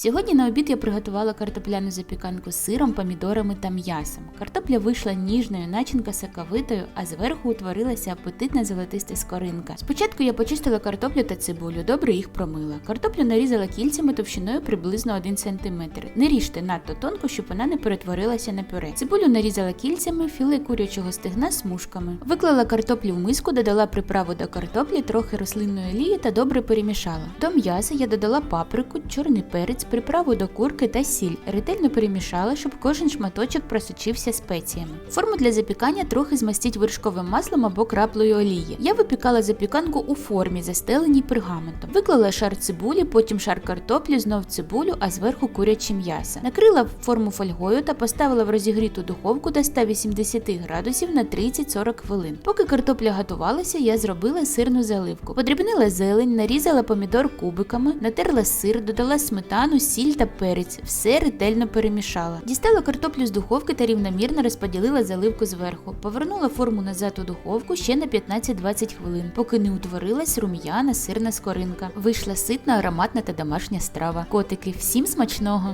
Сьогодні на обід я приготувала картопляну запіканку з сиром, помідорами та м'ясом. Картопля вийшла ніжною, начинка соковитою, а зверху утворилася апетитна золотиста скоринка. Спочатку я почистила картоплю та цибулю, добре їх промила. Картоплю нарізала кільцями товщиною приблизно 1 см. Не ріжте надто тонко, щоб вона не перетворилася на пюре. Цибулю нарізала кільцями, філе курячого стегна смужками. Виклала картоплю в миску, додала приправу до картоплі, трохи рослинної олії та добре перемішала. До м'яса я додала паприку, чорний перець, приправу до курки та сіль. Ретельно перемішала, щоб кожен шматочок просочився спеціями. Форму для запікання трохи змастіть вершковим маслом або краплею олії. Я випікала запіканку у формі, застеленій пергаментом. Виклала шар цибулі, потім шар картоплі, знов цибулю, а зверху куряче м'ясо. Накрила форму фольгою та поставила в розігріту духовку до 180 градусів на 30-40 хвилин. Поки картопля готувалася, я зробила сирну заливку. Подрібнила зелень, нарізала помідор кубиками, натерла сир, додала сметану, сіль та перець. Все ретельно перемішала. Дістала картоплю з духовки та рівномірно розподілила заливку зверху. Повернула форму назад у духовку ще на 15-20 хвилин, поки не утворилась рум'яна сирна скоринка. Вийшла ситна, ароматна та домашня страва. Котики, всім смачного!